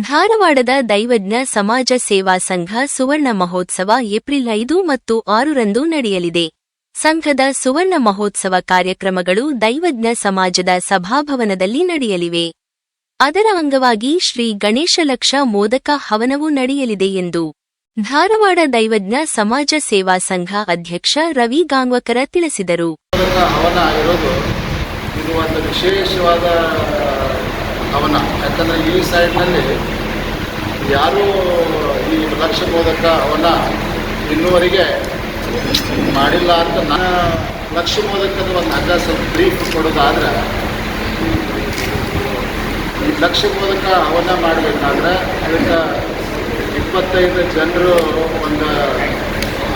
ಧಾರವಾಡದ ದೈವಜ್ಞ ಸಮಾಜ ಸೇವಾ ಸಂಘ ಸುವರ್ಣ ಮಹೋತ್ಸವ ಏಪ್ರಿಲ್ ಐದು ಮತ್ತು ಆರರಂದು ನಡೆಯಲಿದೆ. ಸಂಘದ ಸುವರ್ಣ ಮಹೋತ್ಸವ ಕಾರ್ಯಕ್ರಮಗಳು ದೈವಜ್ಞ ಸಮಾಜದ ಸಭಾಭವನದಲ್ಲಿ ನಡೆಯಲಿವೆ. ಅದರ ಅಂಗವಾಗಿ ಶ್ರೀ ಗಣೇಶಲಕ್ಷ ಮೋದಕ ಹವನವೂ ನಡೆಯಲಿದೆ ಎಂದು ಧಾರವಾಡ ದೈವಜ್ಞ ಸಮಾಜ ಸೇವಾ ಸಂಘ ಅಧ್ಯಕ್ಷ ರವಿ ಗಾಂಗ್ವಕರ ತಿಳಿಸಿದರು. ವಿಶೇಷವಾದ ಹವನ ಯಾಕಂದರೆ ಈ ಸೈಡ್ನಲ್ಲಿ ಯಾರೂ ಈ ಲಕ್ಷ ಬೋಧಕ ಅವನ ಇನ್ನುವರೆಗೆ ಮಾಡಿಲ್ಲ ಅಂತ ನಾನು ಲಕ್ಷ ಮೋದಕದ ಒಂದು ಹಗ್ಗ ಸ್ವಲ್ಪ ಬ್ರೀಫ್ ಕೊಡೋದಾದ್ರೆ, ಈ ಲಕ್ಷ ಬೋಧಕ ಅವನ್ನ ಮಾಡಬೇಕಾದ್ರೆ ಅದಕ್ಕೆ ಇಪ್ಪತ್ತೈದು ಜನರು ಒಂದು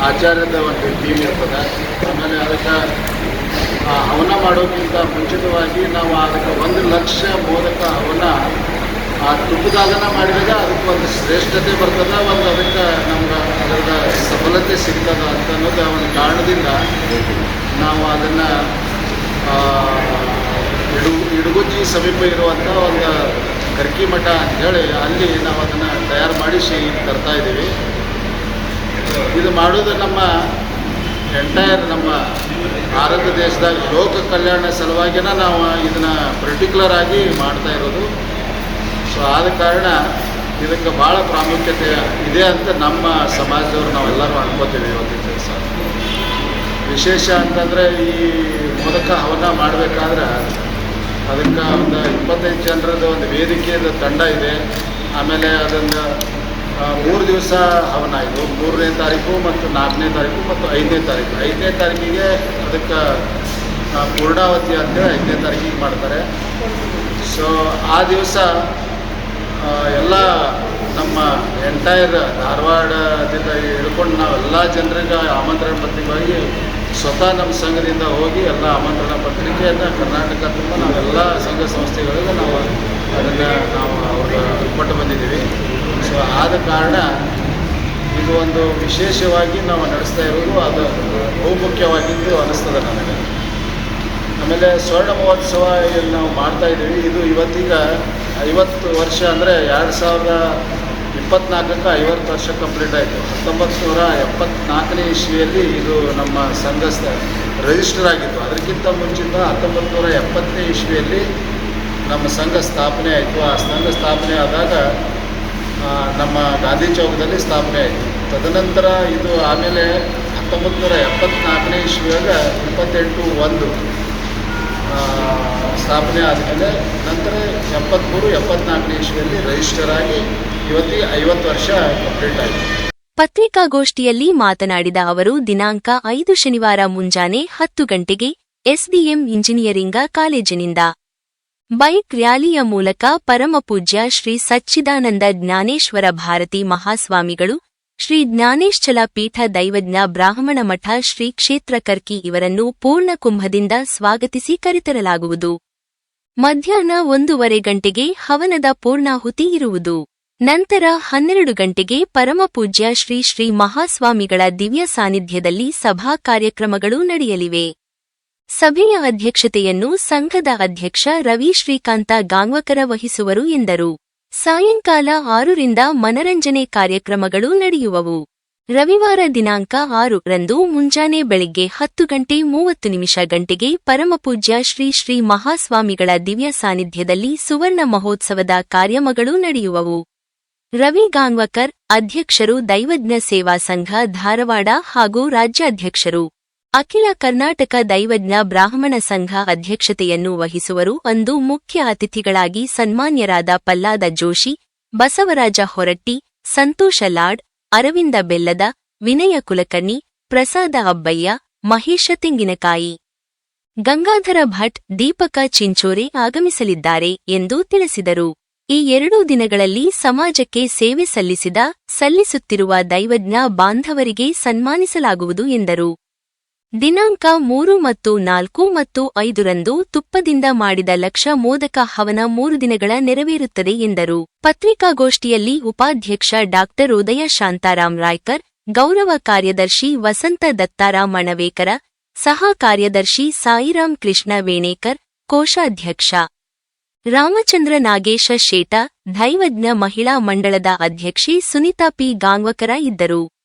ಆಚಾರ್ಯದ ಒಂದು ಟೀಮ್ ಇರ್ತದೆ. ಆಮೇಲೆ ಅದಕ್ಕೆ ಹವನ ಮಾಡೋಕ್ಕಿಂತ ಮುಂಚಿತವಾಗಿ ನಾವು ಅದಕ್ಕೆ ಒಂದು ಲಕ್ಷ ಮೋದಕ ಹವನ, ಆ ತುಪ್ಪದಾಗನ ಮಾಡಿದಾಗ ಅದಕ್ಕೆ ಒಂದು ಶ್ರೇಷ್ಠತೆ ಬರ್ತದೆ. ಒಂದು ಅದಕ್ಕೆ ನಮ್ಗೆ ಅದರ ಸಫಲತೆ ಸಿಗ್ತದ ಅಂತ ಅನ್ನೋದು ಒಂದು ಕಾರಣದಿಂದ ನಾವು ಅದನ್ನು ಇಡು ಇಡುಗುಜ್ಜಿ ಸಮೀಪ ಇರುವಂಥ ಒಂದು ಕರ್ಕಿ ಮಠ ಅಂತೇಳಿ ಅಲ್ಲಿ ನಾವು ಅದನ್ನು ತಯಾರು ಮಾಡಿಸಿ ತರ್ತಾ ಇದ್ದೀವಿ. ಇದು ಮಾಡೋದು ನಮ್ಮ ಎಂಟೈರ್ ನಮ್ಮ ಭಾರತ ದೇಶದಾಗ ಲೋಕ ಕಲ್ಯಾಣ ಸಲುವಾಗಿನ ನಾವು ಇದನ್ನು ಪರ್ಟಿಕ್ಯುಲರ್ ಆಗಿ ಮಾಡ್ತಾ ಇರೋದು. ಸೊ ಆದ ಕಾರಣ ಇದಕ್ಕೆ ಭಾಳ ಪ್ರಾಮುಖ್ಯತೆ ಇದೆ ಅಂತ ನಮ್ಮ ಸಮಾಜದವ್ರು ನಾವೆಲ್ಲರೂ ಅನ್ಕೋತೀವಿ ಇವತ್ತಿನ ದಿವಸ. ವಿಶೇಷ ಅಂತಂದರೆ ಈ ಮೋದಕ ಹವನ ಮಾಡಬೇಕಾದ್ರೆ ಅದಕ್ಕೆ ಒಂದು ಇಪ್ಪತ್ತೈದು ಜನರದ್ದು ಒಂದು ವೇದಿಕೆಯದ ತಂಡ ಇದೆ. ಆಮೇಲೆ ಅದನ್ನು ಮೂರು ದಿವಸ ಹವನ ಇದು. ಮೂರನೇ ತಾರೀಕು ಮತ್ತು ನಾಲ್ಕನೇ ತಾರೀಕು ಮತ್ತು ಐದನೇ ತಾರೀಕು. ಐದನೇ ತಾರೀಕಿಗೆ ಅದಕ್ಕೆ ಪೂರ್ಣಾವತಿ ಅಂತೇಳಿ ಐದನೇ ತಾರೀಕಿಗೆ ಮಾಡ್ತಾರೆ. ಸೊ ಆ ದಿವಸ ಎಲ್ಲ ನಮ್ಮ ಎಂಟೈರ್ ಧಾರವಾಡದಿಂದ ಹಿಡ್ಕೊಂಡು ನಾವೆಲ್ಲ ಜನರಿಗೆ ಆಮಂತ್ರಣ ಪತ್ರಿಕೆಗಾಗಿ ಸ್ವತಃ ನಮ್ಮ ಸಂಘದಿಂದ ಹೋಗಿ ಎಲ್ಲ ಆಮಂತ್ರಣ ಪತ್ರಿಕೆಯನ್ನು ಕರ್ನಾಟಕ ತುಂಬ ನಾವೆಲ್ಲ ಸಂಘ ಸಂಸ್ಥೆಗಳಿಗೆ ನಾವು ಅದನ್ನು ನಾವು ಅವ್ರಿಗೆ ಕೊಟ್ಟು ಬಂದಿದ್ದೀವಿ. ಸೊ ಆದ ಕಾರಣ ಇದು ಒಂದು ವಿಶೇಷವಾಗಿ ನಾವು ನಡೆಸ್ತಾ ಇರೋದು ಅದು ಬಹುಮುಖ್ಯವಾಗಿದ್ದು ಅನ್ನಿಸ್ತದೆ ನನಗೆ. ಆಮೇಲೆ ಸ್ವರ್ಣ ಮಹೋತ್ಸವ ಇಲ್ಲಿ ನಾವು ಮಾಡ್ತಾ ಇದ್ದೀವಿ, ಇದು ಇವತ್ತೀಗ ಐವತ್ತು ವರ್ಷ ಅಂದರೆ ಎರಡು ಸಾವಿರದ ಇಪ್ಪತ್ನಾಲ್ಕಕ್ಕೆ ಐವತ್ತು ವರ್ಷ ಕಂಪ್ಲೀಟ್ ಆಯಿತು. ಹತ್ತೊಂಬತ್ತು ನೂರ ಎಪ್ಪತ್ನಾಲ್ಕನೇ ಇಸ್ವಿಯಲ್ಲಿ ಇದು ನಮ್ಮ ಸಂಘ ರಿಜಿಸ್ಟರ್ ಆಗಿತ್ತು. ಅದಕ್ಕಿಂತ ಮುಂಚಿತ ಹತ್ತೊಂಬತ್ತು ನೂರ ಎಪ್ಪತ್ತನೇ ಇಸ್ವಿಯಲ್ಲಿ ನಮ್ಮ ಸಂಘ ಸ್ಥಾಪನೆ ಆಯಿತು. ಆ ಸಂಘ ಸ್ಥಾಪನೆ ಆದಾಗ ನಮ್ಮ ಗಾಂಧಿ ಚೌಕದಲ್ಲಿ ಸ್ಥಾಪನೆ ಆಯಿತು. ತದನಂತರ ಇದು ಆಮೇಲೆ ಹತ್ತೊಂಬತ್ತು ನೂರ ಎಪ್ಪತ್ನಾಲ್ಕನೇ ಇಸ್ವಿಯಾಗ ಇಪ್ಪತ್ತೆಂಟು ಒಂದು ಸ್ಥಾಪನೆ ಆದಮೇಲೆ ನಂತರ ಎಪ್ಪತ್ತ್ಮೂರು ಎಪ್ಪತ್ನಾಲ್ಕನೇ ಇಸ್ವಿಯಲ್ಲಿ ರಿಜಿಸ್ಟರ್ ಆಗಿ ಇವತ್ತಿ ಐವತ್ತು ವರ್ಷ ಕಂಪ್ಲೀಟ್ ಆಯಿತು. ಪತ್ರಿಕಾಗೋಷ್ಠಿಯಲ್ಲಿ ಮಾತನಾಡಿದ ಅವರು, ದಿನಾಂಕ ಐದು ಶನಿವಾರ ಮುಂಜಾನೆ ಹತ್ತು ಗಂಟೆಗೆ ಎಸ್ಡಿಎಂ ಇಂಜಿನಿಯರಿಂಗ ಕಾಲೇಜಿನಿಂದ ಬೈಕ್ ರ್ಯಾಲಿಯ ಮೂಲಕ ಪರಮಪೂಜ್ಯ ಶ್ರೀ ಸಚ್ಚಿದಾನಂದ ಜ್ಞಾನೇಶ್ವರ ಭಾರತಿ ಮಹಾಸ್ವಾಮಿಗಳು, ಶ್ರೀ ಜ್ಞಾನೇಶ್ಚಲ ಪೀಠ ದೈವಜ್ಞ ಬ್ರಾಹ್ಮಣ ಮಠ ಶ್ರೀ ಕ್ಷೇತ್ರ ಕರ್ಕಿ ಇವರನ್ನು ಪೂರ್ಣ ಕುಂಭದಿಂದ ಸ್ವಾಗತಿಸಿ ಕರೆತರಲಾಗುವುದು. ಮಧ್ಯಾಹ್ನ ಒಂದೂವರೆ ಗಂಟೆಗೆ ಹವನದ ಪೂರ್ಣಾಹುತಿ ಇರುವುದು. ನಂತರ ಹನ್ನೆರಡು ಗಂಟೆಗೆ ಪರಮಪೂಜ್ಯ ಶ್ರೀ ಶ್ರೀ ಮಹಾಸ್ವಾಮಿಗಳ ದಿವ್ಯ ಸಾನ್ನಿಧ್ಯದಲ್ಲಿ ಸಭಾ ಕಾರ್ಯಕ್ರಮಗಳು ನಡೆಯಲಿವೆ. ಸಭೆಯ ಅಧ್ಯಕ್ಷತೆಯನ್ನು ಸಂಘದ ಅಧ್ಯಕ್ಷ ರವಿ ಶ್ರೀಕಾಂತ ಗಾಂಗ್ವಕರ ವಹಿಸುವರು ಎಂದರು. ಸಾಯಂಕಾಲ ಆರರಿಂದ ಮನರಂಜನೆ ಕಾರ್ಯಕ್ರಮಗಳು ನಡೆಯುವವು. ರವಿವಾರ ದಿನಾಂಕ ಆರು ರಂದು ಮುಂಜಾನೆ ಬೆಳಿಗ್ಗೆ ಹತ್ತು ಗಂಟೆ ಮೂವತ್ತು ನಿಮಿಷ ಗಂಟೆಗೆ ಪರಮಪೂಜ್ಯ ಶ್ರೀ ಶ್ರೀ ಮಹಾಸ್ವಾಮಿಗಳ ದಿವ್ಯ ಸಾನ್ನಿಧ್ಯದಲ್ಲಿ ಸುವರ್ಣ ಮಹೋತ್ಸವದ ಕಾರ್ಯಕ್ರಮಗಳು ನಡೆಯುವವು. ರವಿ ಗಾಂಗ್ವಕರ್, ಅಧ್ಯಕ್ಷರು ದೈವಜ್ಞ ಸೇವಾ ಸಂಘ ಧಾರವಾಡ ಹಾಗೂ ರಾಜ್ಯಾಧ್ಯಕ್ಷರು. ಅಖಿಲ ಕರ್ನಾಟಕ ದೈವಜ್ಞ ಬ್ರಾಹ್ಮಣ ಸಂಘ ಅಧ್ಯಕ್ಷತೆಯನ್ನು ವಹಿಸುವರು. ಅಂದು ಮುಖ್ಯ ಅತಿಥಿಗಳಾಗಿ ಸನ್ಮಾನ್ಯರಾದ ಪಲ್ಲಾದ ಜೋಶಿ, ಬಸವರಾಜ ಹೊರಟ್ಟಿ, ಸಂತೋಷ ಲಾಡ್, ಅರವಿಂದ ಬೆಲ್ಲದ, ವಿನಯ ಕುಲಕರ್ಣಿ, ಪ್ರಸಾದ ಅಬ್ಬಯ್ಯ, ಮಹೇಶ ತೆಂಗಿನಕಾಯಿ, ಗಂಗಾಧರ ಭಟ್, ದೀಪಕ ಚಿಂಚೋರೆ ಆಗಮಿಸಲಿದ್ದಾರೆ ಎಂದು ತಿಳಿಸಿದರು. ಈ ಎರಡೂ ದಿನಗಳಲ್ಲಿ ಸಮಾಜಕ್ಕೆ ಸೇವೆ ಸಲ್ಲಿಸಿದ, ಸಲ್ಲಿಸುತ್ತಿರುವ ದೈವಜ್ಞ ಬಾಂಧವರಿಗೆ ಸನ್ಮಾನಿಸಲಾಗುವುದು ಎಂದರು. ದಿನಾಂಕ ಮೂರು ಮತ್ತು ನಾಲ್ಕು ಮತ್ತು ಐದರಂದು ತುಪ್ಪದಿಂದ ಮಾಡಿದ ಲಕ್ಷ ಮೋದಕ ಹವನ ಮೂರು ದಿನಗಳ ನೆರವೇರುತ್ತದೆ ಎಂದರು. ಪತ್ರಿಕಾಗೋಷ್ಠಿಯಲ್ಲಿ ಉಪಾಧ್ಯಕ್ಷ ಡಾಕ್ಟರ್ ಉದಯ ಶಾಂತಾರಾಮ್ ರಾಯ್ಕರ್, ಗೌರವ ಕಾರ್ಯದರ್ಶಿ ವಸಂತ ದತ್ತಾರಾಮ್ ಮಣವೇಕರ ಸಹ ಕಾರ್ಯದರ್ಶಿ ಸಾಯಿರಾಮ್ ಕೃಷ್ಣ ವೇಣೇಕರ್, ಕೋಶಾಧ್ಯಕ್ಷ ರಾಮಚಂದ್ರ ನಾಗೇಶ ಶೇಟ ದೈವಜ್ಞ ಮಹಿಳಾ ಮಂಡಳದ ಅಧ್ಯಕ್ಷೆ ಸುನಿತಾ ಪಿ. ಗಾಂಗ್ವಕರ ಇದ್ದರು.